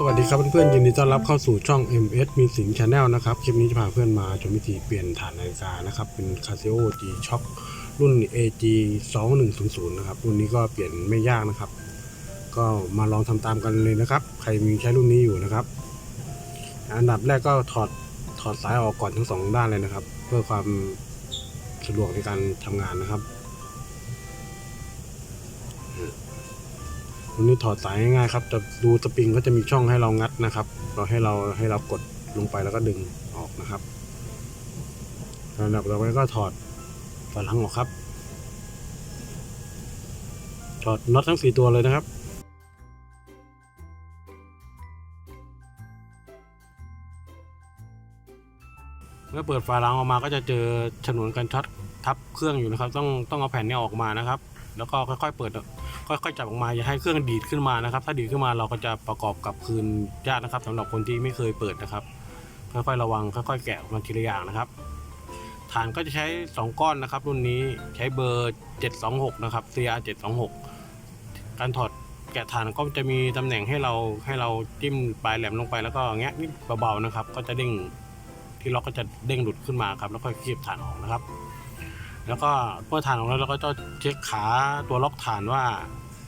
สวัสดีครับเพื่อนๆยินดีต้อนรับเข้าสู่ช่อง MS มีสินชาแนลนะครับ คลิปนี้จะพาเพื่อนมาชมวิธีเปลี่ยนฐานนาฬิกานะครับ เป็น Casio G Shock รุ่น AG 2100นะครับ รุ่นนี้ก็เปลี่ยนไม่ยากนะครับ ก็มาลองทำตามกันเลยนะครับ ใครมีใช้รุ่นนี้อยู่นะครับ อันดับแรกก็ถอดถอดสายออกก่อนทั้งสองด้านเลยนะครับ เพื่อความสะดวกในการทำงานนะครับ วันนี้ถอดสายง่ายๆครับจะดูสปริงก็จะมีช่องให้เรางัดนะครับ เราให้เราให้เรากดลงไปแล้วก็ดึงออกนะครับลำดับต่อไปก็ถอดฝาหลังออกครับ ถอดน็อตทั้งสี่ตัวเลยนะครับเมื่อเปิดฝาหลังออกมาก็จะเจอฉนวนกันช็อตทับเครื่องอยู่นะครับ ต้องต้องเอาแผ่นนี้ออกมานะครับ แล้วก็ค่อยๆเปิด ค่อยๆจับออกมาอย่าให้เครื่องดีดขึ้นมานะครับ ถ้าดีดขึ้นมาเราก็จะประกอบกับคืนยากนะครับสำหรับคนที่ไม่เคยเปิดนะครับ ค่อยๆระวังค่อยๆแกะออกมาทีละอย่างนะครับ ฐานก็จะใช้ 2 ก้อนนะครับ รุ่นนี้ใช้เบอร์ 726 นะครับ CR 726การถอดแกะฐานก็จะมีตำแหน่งให้เราให้เราจิ้มปลายแหลมลงไปแล้วก็แงะนิดเบาๆนะครับ ก็จะเด้งที่ล็อกก็จะเด้งหลุดขึ้นมาครับ แล้วก็คีบฐานออกนะครับ แล้วก็เมื่อฐานออกแล้วเราก็จะเช็คขาตัวล็อกฐานว่า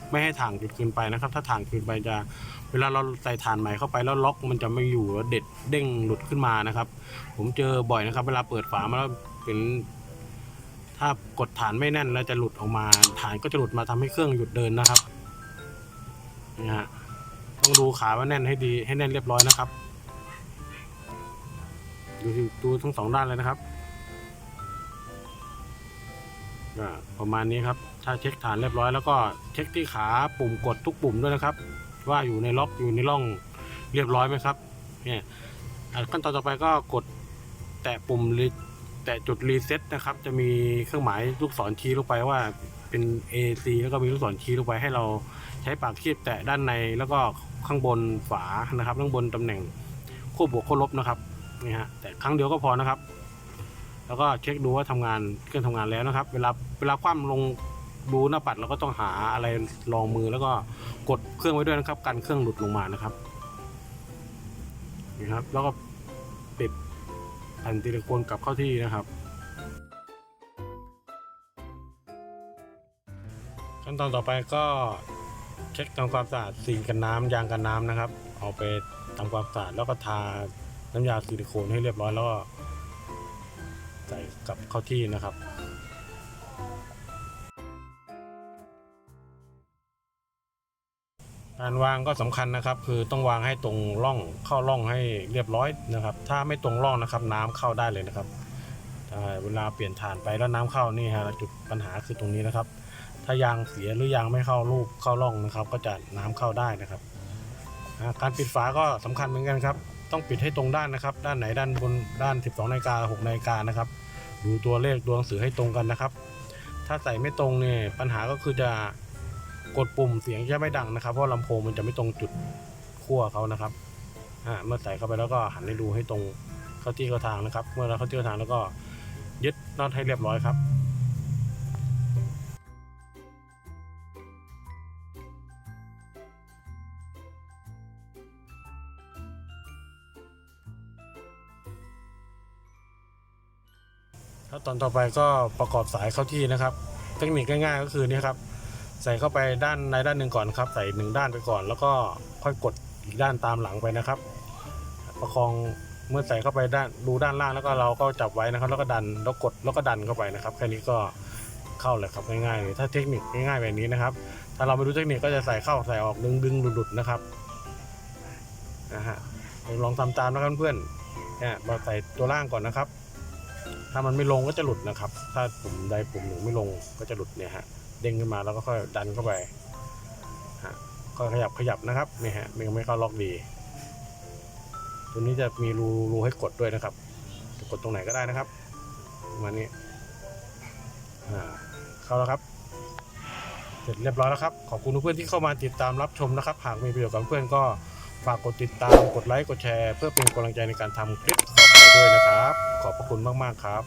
ไม่ให้ถ่างจุดขึ้นไปนะครับ ถ้าถ่างขึ้นไปจะเวลาเราใส่ถ่านใหม่เข้าไปแล้วล็อกมันจะไม่อยู่แล้วเด็ดเด้งหลุดขึ้นมานะครับ ผมเจอบ่อยนะครับ เวลาเปิดฝามาแล้วเป็นถ้ากดฐานไม่แน่นแล้วจะหลุดออกมาฐานก็จะหลุดมาทำให้เครื่องหยุดเดินนะครับนี่ฮะต้องดูขาว่าแน่นให้ดีให้แน่นเรียบร้อยนะครับ ดูดูทั้งสองด้านเลยนะครับ ประมาณนี้ครับ ถ้าเช็คฐานเรียบร้อยแล้วก็เช็คที่ขาปุ่มกดทุกปุ่มด้วยนะครับ ว่าอยู่ในล็อกอยู่ในร่องเรียบร้อยไหมครับเนี่ยขั้นตอนต่อไปก็กดแตะปุ่มแตะจุดรีเซ็ตนะครับ จะมีเครื่องหมายลูกศรชี้ลงไปว่าเป็น AC แล้วก็มีลูกศรชี้ลงไปให้เราใช้ปากคีบแตะด้านในแล้วก็ข้างบนฝานะครับข้างบนตำแหน่งขั้วบวกขั้วลบนะครับนี่ฮะแต่ครั้งเดียวก็พอนะครับ แล้วก็เช็คดูว่าทำงานเครื่องทำงานแล้วนะครับ เวลาเวลาคว่ำลงดูหน้าปัดเราก็ต้องหาอะไรรองมือแล้วก็กดเครื่องไว้ด้วยนะครับ กันเครื่องหลุดลงมานะครับนี่ครับ แล้วก็ปิดแผ่นซิลิโคนกลับเข้าที่นะครับขั้นตอนต่อไปก็เช็คทำความสะอาดสิ่งกันน้ำยางกันน้ำนะครับ เอาไปทำความสะอาดแล้วก็ทาน้ำยาซิลิโคนให้เรียบร้อยแล้วก็ ใส่กับเข้าที่นะครับการวางก็สำคัญนะครับ คือต้องวางให้ตรงร่องเข้าร่องให้เรียบร้อยนะครับ ถ้าไม่ตรงร่องนะครับน้ำเข้าได้เลยนะครับเวลาเปลี่ยนฐานไปแล้วน้ำเข้านี่ฮะจุดปัญหาคือตรงนี้นะครับ ถ้ายางเสียหรือยางไม่เข้ารูปเข้าร่องนะครับ ก็จะน้ำเข้าได้นะครับ การปิดฝาก็สำคัญเหมือนกันครับ ต้องปิดให้ตรงด้านนะครับ ด้านไหนด้านบนด้าน 12นาฬิกา6นาฬิกานะครับ ดูตัวเลขตัวหนังสือให้ตรงกันนะครับ ถ้าใส่ไม่ตรงเนี่ยปัญหาก็คือจะกดปุ่มเสียงจะไม่ดังนะครับ เพราะลำโพงมันจะไม่ตรงจุดขั้วเขานะครับอ่าเมื่อใส่เข้าไปแล้วก็หันให้ดูให้ตรงเข้าที่เข้าทางนะครับ เมื่อเราเข้าที่เข้าทางแล้วก็ยึดน็อตให้เรียบร้อยครับ ขั้นตอนต่อไปก็ประกอบสายเข้าที่นะครับ เทคนิคง่ายๆก็คือนี่ครับ ใส่เข้าไปด้านในด้านหนึ่งก่อนครับ ใส่หนึ่งด้านไปก่อน แล้วก็ค่อยกดอีกด้านตามหลังไปนะครับ ประคองเมื่อใส่เข้าไปด้านดูด้านล่างแล้วก็เราก็จับไว้นะครับ แล้วก็ดันแล้วกดแล้วก็ดันเข้าไปนะครับแค่นี้ก็เข้าเลยครับง่ายๆเลยถ้าเทคนิคง่ายๆแบบนี้นะครับ ถ้าเราไม่รู้เทคนิคก็จะใส่เข้าใส่ออกดึงดึงหลุดๆนะครับนะฮะลองทำตามนะครับเพื่อนเนี่ยเราใส่ตัวล่างก่อนนะครับ ถ้ามันไม่ลงก็จะหลุดนะครับ ถ้าปุ่มใดปุ่มหนึ่งไม่ลงก็จะหลุดเนี่ยฮะ เด้งขึ้นมาแล้วก็ค่อยดันเข้าไปฮะก็ขยับขยับนะครับนี่ฮะมันไม่เข้าล็อกดี ตัวนี้จะมีรูรูให้กดด้วยนะครับ จะกดตรงไหนก็ได้นะครับประมาณนี้อ่าเข้าแล้วครับ เสร็จเรียบร้อยแล้วครับ ขอบคุณเพื่อนที่เข้ามาติดตามรับชมนะครับ หากมีประโยชน์กับเพื่อนก็ฝากกดติดตาม กดไลค์ กดแชร์ เพื่อเป็นกำลังใจในการทำคลิป ด้วยนะครับ ขอบพระคุณมาก ๆ ครับ